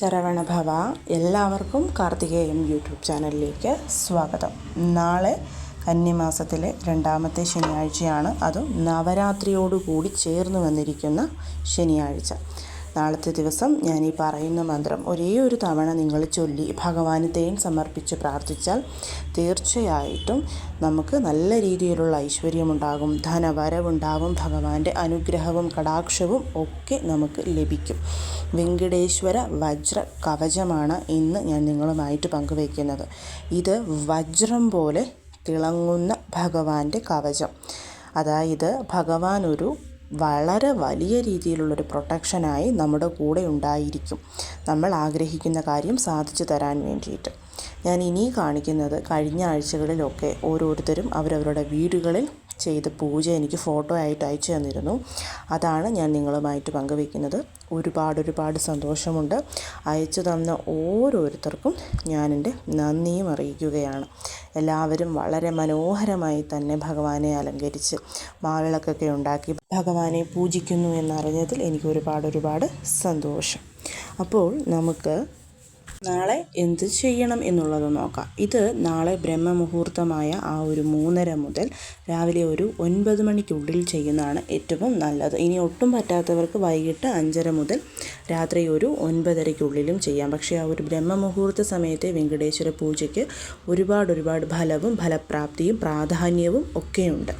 ശരവണഭവ എല്ലാവർക്കും കാർത്തികേയം യൂട്യൂബ് ചാനലിലേക്ക് സ്വാഗതം. നാളെ കന്നിമാസത്തിലെ രണ്ടാമത്തെ ശനിയാഴ്ചയാണ്. അതും നവരാത്രിയോടുകൂടി ചേർന്ന് വന്നിരിക്കുന്ന ശനിയാഴ്ച. നാളത്തെ ദിവസം ഞാൻ ഈ പറയുന്ന മന്ത്രം ഒരേ ഒരു തവണ നിങ്ങൾ ചൊല്ലി ഭഗവാന് തേൻ സമർപ്പിച്ച് പ്രാർത്ഥിച്ചാൽ തീർച്ചയായിട്ടും നമുക്ക് നല്ല രീതിയിലുള്ള ഐശ്വര്യമുണ്ടാകും ധനവരവുണ്ടാകും ഭഗവാന്റെ അനുഗ്രഹവും കടാക്ഷവും ഒക്കെ നമുക്ക് ലഭിക്കും. വെങ്കടേശ്വര വജ്ര കവചമാണ് ഇന്ന് ഞാൻ നിങ്ങളുമായിട്ട് പങ്കുവയ്ക്കുന്നത്. ഇത് വജ്രം പോലെ തിളങ്ങുന്ന ഭഗവാന്റെ കവചം. അതായത് ഭഗവാൻ ഒരു വളരെ വലിയ രീതിയിലുള്ളൊരു പ്രൊട്ടക്ഷനായി നമ്മുടെ കൂടെ ഉണ്ടായിരിക്കും. നമ്മൾ ആഗ്രഹിക്കുന്ന കാര്യം സാധിച്ചു തരാൻ വേണ്ടിയിട്ട്. ഞാൻ ഇനി കാണിക്കുന്നത് കഴിഞ്ഞ ആഴ്ചകളിലൊക്കെ ഓരോരുത്തരും അവരവരുടെ വീടുകളിൽ ചെയ്ത പൂജ എനിക്ക് ഫോട്ടോ ആയിട്ട് അയച്ചു തന്നിരുന്നു. അതാണ് ഞാൻ നിങ്ങളുമായിട്ട് പങ്കുവെക്കുന്നത് ഒരുപാട് ഒരുപാട് സന്തോഷമുണ്ട്. അയച്ചു തന്ന ഓരോരുത്തർക്കും ഞാൻ എന്റെ നന്ദിയും അറിയിക്കുകയാണ്. എല്ലാവരും വളരെ മനോഹരമായി തന്നെ ഭഗവാനെ അലങ്കരിച്ച് മാവിളക്കൊക്കെ ഉണ്ടാക്കി ഭഗവാനെ പൂജിക്കുന്നു എന്നറിഞ്ഞതിൽ എനിക്ക് ഒരുപാട് ഒരുപാട് സന്തോഷം. അപ്പോൾ നമുക്ക് നാളെ എന്ത് ചെയ്യണം എന്നുള്ളത് നോക്കാം. ഇത് നാളെ ബ്രഹ്മമുഹൂർത്തമായ ആ ഒരു മൂന്നര മുതൽ രാവിലെ ഒരു ഒൻപത് മണിക്കുള്ളിൽ ചെയ്യുന്നതാണ് ഏറ്റവും നല്ലത്. ഇനി ഒട്ടും പറ്റാത്തവർക്ക് വൈകിട്ട് അഞ്ചര മുതൽ രാത്രി ഒരു ഒൻപതരയ്ക്കുള്ളിലും ചെയ്യാം. പക്ഷേ ആ ഒരു ബ്രഹ്മമുഹൂർത്ത സമയത്തെ വെങ്കടേശ്വര പൂജയ്ക്ക് ഒരുപാട് ഒരുപാട് ഫലവും ഫലപ്രാപ്തിയും പ്രാധാന്യവും ഒക്കെയുണ്ട്.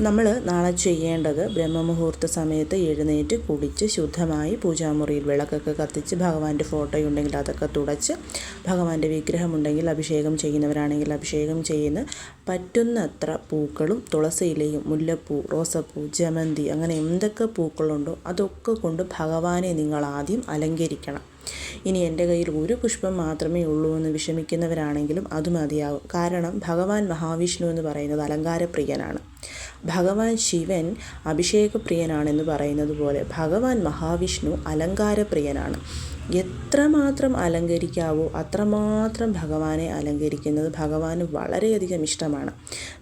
നമ്മൾ നാളെ ചെയ്യേണ്ടത് ബ്രഹ്മമുഹൂർത്ത സമയത്ത് എഴുന്നേറ്റ് കുടിച്ച് ശുദ്ധമായി പൂജാമുറിയിൽ വിളക്കൊക്കെ കത്തിച്ച് ഭഗവാന്റെ ഫോട്ടോ ഉണ്ടെങ്കിൽ അതൊക്കെ തുടച്ച് ഭഗവാന്റെ വിഗ്രഹമുണ്ടെങ്കിൽ അഭിഷേകം ചെയ്യുന്നവരാണെങ്കിൽ അഭിഷേകം ചെയ്യുന്ന പറ്റുന്നത്ര പൂക്കളും തുളസിയിലയും മുല്ലപ്പൂ റോസപ്പൂ ജമന്തി അങ്ങനെ എന്തൊക്കെ പൂക്കളുണ്ടോ അതൊക്കെ കൊണ്ട് ഭഗവാനെ നിങ്ങൾ ആദ്യം അലങ്കരിക്കണം. ഇനി എന്റെ കയ്യിൽ ഒരു പുഷ്പം മാത്രമേ ഉള്ളൂ എന്ന് വിഷമിക്കുന്നവരാണെങ്കിലും അത് മതിയാകും. കാരണം ഭഗവാൻ മഹാവിഷ്ണു എന്ന് പറയുന്നത് അലങ്കാരപ്രിയനാണ്. ഭഗവാൻ ശിവൻ അഭിഷേകപ്രിയനാണെന്ന് പറയുന്നത് പോലെ ഭഗവാൻ മഹാവിഷ്ണു അലങ്കാരപ്രിയനാണ്. എത്രമാത്രം അലങ്കരിക്കാവോ അത്രമാത്രം ഭഗവാനെ അലങ്കരിക്കുന്നത് ഭഗവാന് വളരെയധികം ഇഷ്ടമാണ്.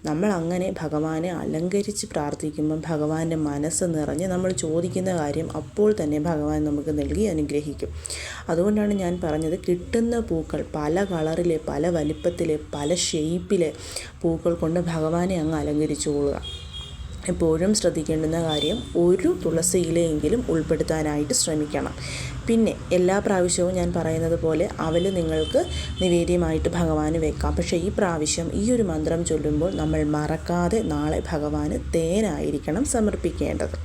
നമ്മൾ അങ്ങനെ ഭഗവാനെ അലങ്കരിച്ച് പ്രാർത്ഥിക്കുമ്പം ഭഗവാന്റെ മനസ്സ് നിറഞ്ഞ് നമ്മൾ ചോദിക്കുന്ന കാര്യം അപ്പോൾ തന്നെ ഭഗവാൻ നമുക്ക് നൽകി അനുഗ്രഹിക്കും. അതുകൊണ്ടാണ് ഞാൻ പറഞ്ഞത് കിട്ടുന്ന പൂക്കൾ പല കളറിലെ പല വലിപ്പത്തിലെ പല ഷേപ്പിലെ പൂക്കൾ കൊണ്ട് ഭഗവാനെ അങ്ങ് അലങ്കരിച്ചു കൊള്ളുക. എപ്പോഴും ശ്രദ്ധിക്കേണ്ടുന്ന കാര്യം ഒരു തുളസി ഇലയെങ്കിലും ഉൾപ്പെടുത്താനായിട്ട് ശ്രമിക്കണം. പിന്നെ എല്ലാ പ്രാവശ്യവും ഞാൻ പറയുന്നത് പോലെ അവൽ നിങ്ങൾക്ക് നിവേദ്യമായിട്ട് ഭഗവാന് വെക്കാം. പക്ഷേ ഈ പ്രാവശ്യം ഈ ഒരു മന്ത്രം ചൊല്ലുമ്പോൾ നമ്മൾ മറക്കാതെ നാളെ ഭഗവാന് തേനായിരിക്കണം സമർപ്പിക്കേണ്ടത്.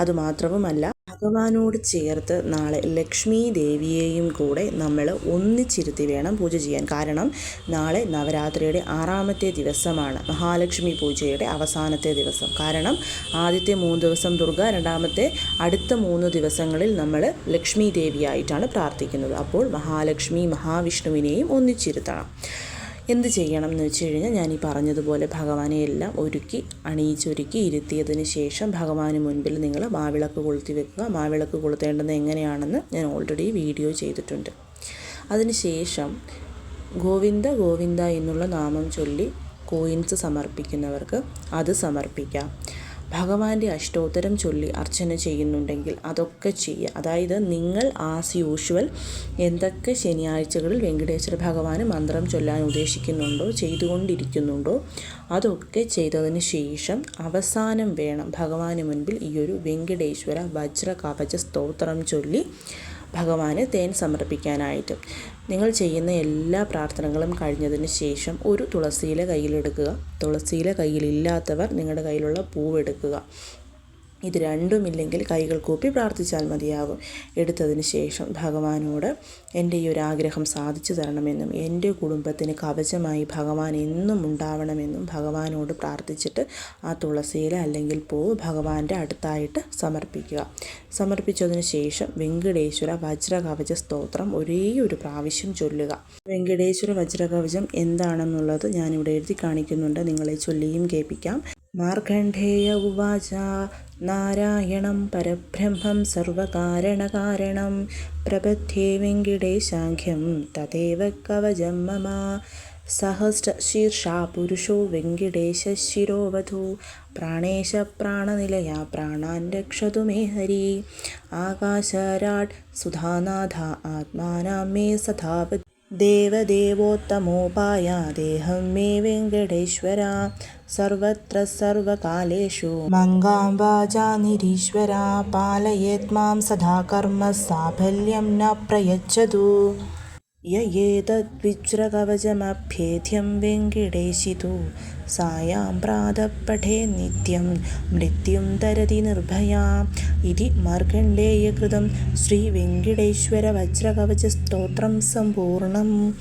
അതുമാത്രവുമല്ല ഭഗവാനോട് ചേർത്ത് നാളെ ലക്ഷ്മി ദേവിയെയും കൂടെ നമ്മൾ ഒന്നിച്ചിരുത്തി വേണം പൂജ ചെയ്യാൻ. കാരണം നാളെ നവരാത്രിയുടെ ആറാമത്തെ ദിവസമാണ് മഹാലക്ഷ്മി പൂജയുടെ അവസാനത്തെ ദിവസം. കാരണം ആദ്യത്തെ മൂന്ന് ദിവസം ദുർഗ രണ്ടാമത്തെ അടുത്ത മൂന്ന് ദിവസങ്ങളിൽ നമ്മൾ ലക്ഷ്മി ദേവിയായിട്ടാണ് പ്രാർത്ഥിക്കുന്നത്. അപ്പോൾ മഹാലക്ഷ്മി മഹാവിഷ്ണുവിനെയും ഒന്നിച്ചിരുത്തണം. എന്ത് ചെയ്യണം എന്ന് വെച്ച് കഴിഞ്ഞാൽ ഞാൻ ഈ പറഞ്ഞതുപോലെ ഭഗവാനെ എല്ലാം ഒരുക്കി അണിയിച്ചൊരുക്കി ഇരുത്തിയതിന് ശേഷം ഭഗവാന് മുൻപിൽ നിങ്ങൾ മാവിളക്ക് കൊളുത്തി വെക്കുക. മാവിളക്ക് കൊളുത്തേണ്ടത് എങ്ങനെയാണെന്ന് ഞാൻ ഓൾറെഡി വീഡിയോ ചെയ്തിട്ടുണ്ട്. അതിനുശേഷം ഗോവിന്ദ ഗോവിന്ദ എന്നുള്ള നാമം ചൊല്ലി കോയിൻസ് സമർപ്പിക്കുന്നവർക്ക് അത് സമർപ്പിക്കാം. ഭഗവാന്റെ അഷ്ടോത്തരം ചൊല്ലി അർച്ചന ചെയ്യുന്നുണ്ടെങ്കിൽ അതൊക്കെ ചെയ്യുക അതായത് നിങ്ങൾ ആസ് യൂഷ്വൽ എന്തൊക്കെ ശനിയാഴ്ചകളിൽ വെങ്കടേശ്വര ഭഗവാന് മന്ത്രം ചൊല്ലാൻ ഉദ്ദേശിക്കുന്നുണ്ടോ ചെയ്തുകൊണ്ടിരിക്കുന്നുണ്ടോ അതൊക്കെ ചെയ്തതിന് ശേഷം അവസാനം വേണം ഭഗവാന് മുൻപിൽ ഈ ഒരു വെങ്കടേശ്വര വജ്ര കവച സ്തോത്രം ചൊല്ലി ഭഗവാന് തേൻ സമർപ്പിക്കാനായിട്ട്. നിങ്ങൾ ചെയ്യുന്ന എല്ലാ പ്രാർത്ഥനകളും കഴിഞ്ഞതിന് ശേഷം ഒരു തുളസിയില കയ്യിലെടുക്കുക. തുളസിയില കയ്യിലില്ലാത്തവർ നിങ്ങളുടെ കയ്യിലുള്ള പൂവെടുക്കുക ഇത് രണ്ടുമില്ലെങ്കിൽ കൈകൾ കൂപ്പി പ്രാർത്ഥിച്ചാൽ മതിയാകും എടുത്തതിന് ശേഷം ഭഗവാനോട് എന്റെ ഈ ഒരു ആഗ്രഹം സാധിച്ചു തരണമെന്നും എന്റെ കുടുംബത്തിന് കവചമായി ഭഗവാൻ എന്നും ഉണ്ടാവണമെന്നും ഭഗവാനോട് പ്രാർത്ഥിച്ചിട്ട് ആ തുളസിയില അല്ലെങ്കിൽ പൂവ് ഭഗവാന്റെ അടുത്തായിട്ട് സമർപ്പിക്കുക. സമർപ്പിച്ചതിന് ശേഷം വെങ്കടേശ്വര വജ്രകവച സ്തോത്രം ഒരേ ഒരു പ്രാവശ്യം ചൊല്ലുക. വെങ്കടേശ്വര വജ്രകവചം എന്താണെന്നുള്ളത് ഞാനിവിടെ എഴുതി കാണിക്കുന്നുണ്ട്. നിങ്ങളെ ചൊല്ലിയും കേൾപ്പിക്കാം. മാർഖണ്ഡേയ ഉവാച നാരായണം പരബ്രഹ്മം സർവകാരണകാരണം. പ്രബദ്ധേ വെങ്കിടേശാഖ്യം തദേവ കവചം മമ. സഹസ്രശീർഷാ പുരുഷോ വെങ്കിടേശിരോവധൂ പ്രാണേശ പ്രാണനിലയ പ്രാണാൻ രക്ഷതു മേ ഹരി. ആകാശരാട് സുധാനാഥ ആത്മാനാം മേ സദാവതി ദേവദേവോത്തമോപായാദേഹം മേ വെങ്കടേശ്വര. സർവത്ര സർവകാലേഷു. മംഗാംബാജാ നിരീശ്വര. പാലയേത് മാം സദാ കർമ്മ സാഫല്യം ന പ്രയച്ഛതു य एतद्विज्रकवचमभ्येद्यं वेङ्कटेशितु सायां प्रातः पठेत् नित्यं मृत्युं तरति निर्भया इति മാർക്കണ്ഡേയകൃതം ശ്രീ വെങ്കിടേശ്വര വജ്രകവചസ്തോത്രം സമ്പൂർണം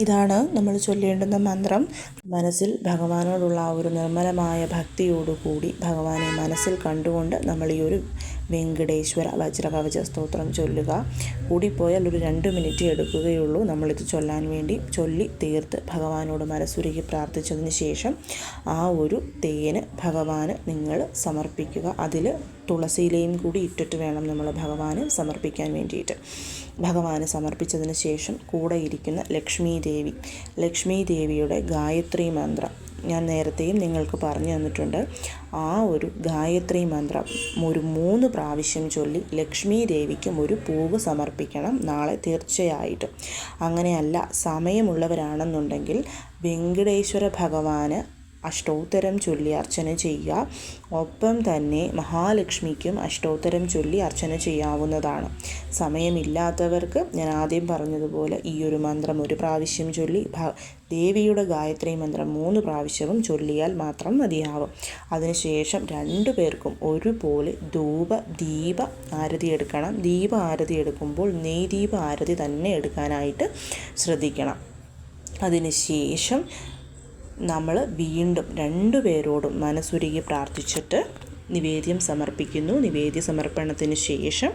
ഇതാണ് നമ്മൾ ചൊല്ലേണ്ടുന്ന മന്ത്രം മനസ്സിൽ ഭഗവാനോടുള്ള ആ ഒരു നിർമ്മലമായ ഭക്തിയോടുകൂടി ഭഗവാനെ മനസ്സിൽ കണ്ടുകൊണ്ട് നമ്മൾ ഈ ഒരു വെങ്കടേശ്വര വജ്രകവച സ്തോത്രം ചൊല്ലുക. കൂടിപ്പോയാൽ ഒരു രണ്ട് മിനിറ്റ് എടുക്കുകയുള്ളൂ. നമ്മളിത് ചൊല്ലാൻ വേണ്ടി ചൊല്ലി തീർത്ത് ഭഗവാനോട് മനസ്സുരുകി പ്രാർത്ഥിച്ചതിന് ശേഷം ആ ഒരു തേന് ഭഗവാന് നിങ്ങൾ സമർപ്പിക്കുക. അതിൽ തുളസിയിലയും കൂടി ഇട്ടിട്ട് വേണം നമ്മൾ ഭഗവാന് സമർപ്പിക്കാൻ വേണ്ടിയിട്ട്. ഭഗവാന് സമർപ്പിച്ചതിന് ശേഷം കൂടെ ഇരിക്കുന്ന ലക്ഷ്മി ദേവി ലക്ഷ്മി ദേവിയുടെ ഗായത്രി മന്ത്രം. ഞാൻ നേരത്തെയും നിങ്ങൾക്ക് പറഞ്ഞു തന്നിട്ടുണ്ട്. ആ ഒരു ഗായത്രി മന്ത്രം ഒരു മൂന്ന് പ്രാവശ്യം ചൊല്ലി ലക്ഷ്മി ദേവിക്കും ഒരു പൂവ് സമർപ്പിക്കണം നാളെ തീർച്ചയായിട്ടും. അങ്ങനെയല്ല സമയമുള്ളവരാണെന്നുണ്ടെങ്കിൽ വെങ്കടേശ്വര ഭഗവാന് അഷ്ടോത്തരം ചൊല്ലി അർച്ചന ചെയ്യുക. ഒപ്പം തന്നെ മഹാലക്ഷ്മിക്കും അഷ്ടോത്തരം ചൊല്ലി അർച്ചന ചെയ്യാവുന്നതാണ്. സമയമില്ലാത്തവർക്ക് ഞാൻ ആദ്യം പറഞ്ഞതുപോലെ ഈ ഒരു മന്ത്രം ഒരു പ്രാവശ്യം ചൊല്ലി ദേവിയുടെ ഗായത്രി മന്ത്രം മൂന്ന് പ്രാവശ്യവും ചൊല്ലിയാൽ മാത്രം മതിയാവും. അതിനുശേഷം രണ്ടു പേർക്കും ഒരുപോലെ ധൂപ ദീപ ആരതി എടുക്കണം. ദീപ ആരതി എടുക്കുമ്പോൾ നെയ്ദീപ ആരതി തന്നെ എടുക്കാനായിട്ട് ശ്രദ്ധിക്കണം. അതിനുശേഷം നമ്മൾ വീണ്ടും രണ്ടു പേരോടും മനസ്സുരുകി പ്രാർത്ഥിച്ചിട്ട് നിവേദ്യം സമർപ്പിക്കുന്നു. നിവേദ്യ സമർപ്പണത്തിന് ശേഷം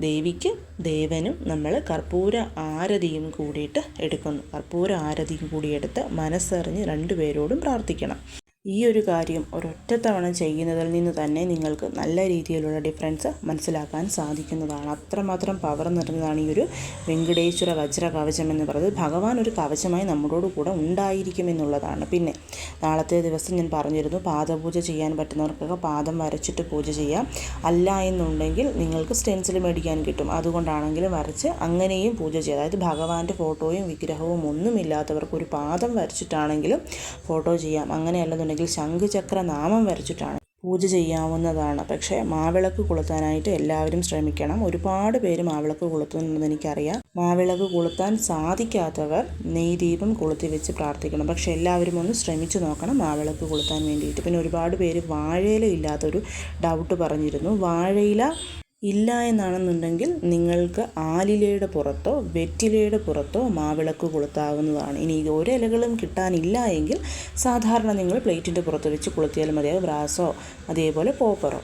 ദേവിക്ക് ദേവനും നമ്മൾ കർപ്പൂര ആരതിയും കൂടിയിട്ട് എടുക്കുന്നു. കർപ്പൂര ആരതിയും കൂടി എടുത്ത് മനസ്സറിഞ്ഞ് രണ്ടുപേരോടും പ്രാർത്ഥിക്കണം. ഈ ഒരു കാര്യം ഒരൊറ്റ തവണ ചെയ്യുന്നതിൽ നിന്ന് തന്നെ നിങ്ങൾക്ക് നല്ല രീതിയിലുള്ള ഡിഫറൻസ് മനസ്സിലാക്കാൻ സാധിക്കുന്നതാണ്. അത്രമാത്രം പവർ നിറഞ്ഞതാണ് ഈ ഒരു വെങ്കടേശ്വര വജ്ര കവചം എന്ന് പറയുന്നത്. ഭഗവാൻ ഒരു കവചമായി നമ്മളോട് കൂടെ ഉണ്ടായിരിക്കും എന്നുള്ളതാണ്. പിന്നെ നാളത്തെ ദിവസം ഞാൻ പറഞ്ഞിരുന്നു പാദപൂജ ചെയ്യാൻ പറ്റുന്നവർക്കൊക്കെ പാദം വരച്ചിട്ട് പൂജ ചെയ്യാം. അല്ല എന്നുണ്ടെങ്കിൽ നിങ്ങൾക്ക് സ്റ്റെൻസിൽ മേടിക്കാൻ കിട്ടും. അതുകൊണ്ടാണെങ്കിലും വരച്ച് അങ്ങനെയും പൂജ ചെയ്യാം. അതായത് ഭഗവാന്റെ ഫോട്ടോയും വിഗ്രഹവും ഒന്നുമില്ലാത്തവർക്ക് ഒരു പാദം വരച്ചിട്ടാണെങ്കിലും ഫോട്ടോ ചെയ്യാം. അങ്ങനെയല്ലെന്നുണ്ടെങ്കിൽ അല്ലെങ്കിൽ ശംഖുചക്ര നാമം വരച്ചിട്ടാണ് പൂജ ചെയ്യാവുന്നതാണ്. പക്ഷേ മാവിളക്ക് കൊളുത്താനായിട്ട് എല്ലാവരും ശ്രമിക്കണം. ഒരുപാട് പേര് മാവിളക്ക് കൊളുത്തുന്നുണ്ടെന്ന് എനിക്കറിയാം. മാവിളക്ക് കൊളുത്താൻ സാധിക്കാത്തവർ നെയ്ദീപം കൊളുത്തി വെച്ച് പ്രാർത്ഥിക്കണം. പക്ഷെ എല്ലാവരും ഒന്ന് ശ്രമിച്ചു നോക്കണം മാവിളക്ക് കൊളുത്താൻ വേണ്ടിയിട്ട്. പിന്നെ ഒരുപാട് പേര് വാഴയില ഇല്ലാത്തൊരു ഡൗട്ട് പറഞ്ഞിരുന്നു. വാഴയില ഇല്ല എന്നാണെന്നുണ്ടെങ്കിൽ നിങ്ങൾക്ക് ആലിലയുടെ പുറത്തോ വെറ്റിലയുടെ പുറത്തോ മാവിളക്ക് കൊളുത്താവുന്നതാണ്. ഇനി ഇത് ഒരിലകളും കിട്ടാനില്ല എങ്കിൽ സാധാരണ നിങ്ങൾ പ്ലേറ്റിന്റെ പുറത്ത് വെച്ച് കൊളുത്തിയാലും മതിയാകും ബ്രാസോ അതേപോലെ പോപ്പറോ.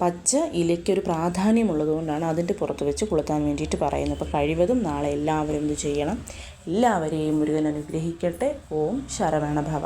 പച്ച ഇലയ്ക്കൊരു പ്രാധാന്യമുള്ളതുകൊണ്ടാണ് അതിന്റെ പുറത്ത് വെച്ച് കൊളുത്താൻ വേണ്ടിയിട്ട് പറയുന്നത്. അപ്പോൾ കഴിവതും നാളെ എല്ലാവരും ഇത് ചെയ്യണം. എല്ലാവരെയും മുരുകൻ അനുഗ്രഹിക്കട്ടെ. ഓം ശരവണഭവ.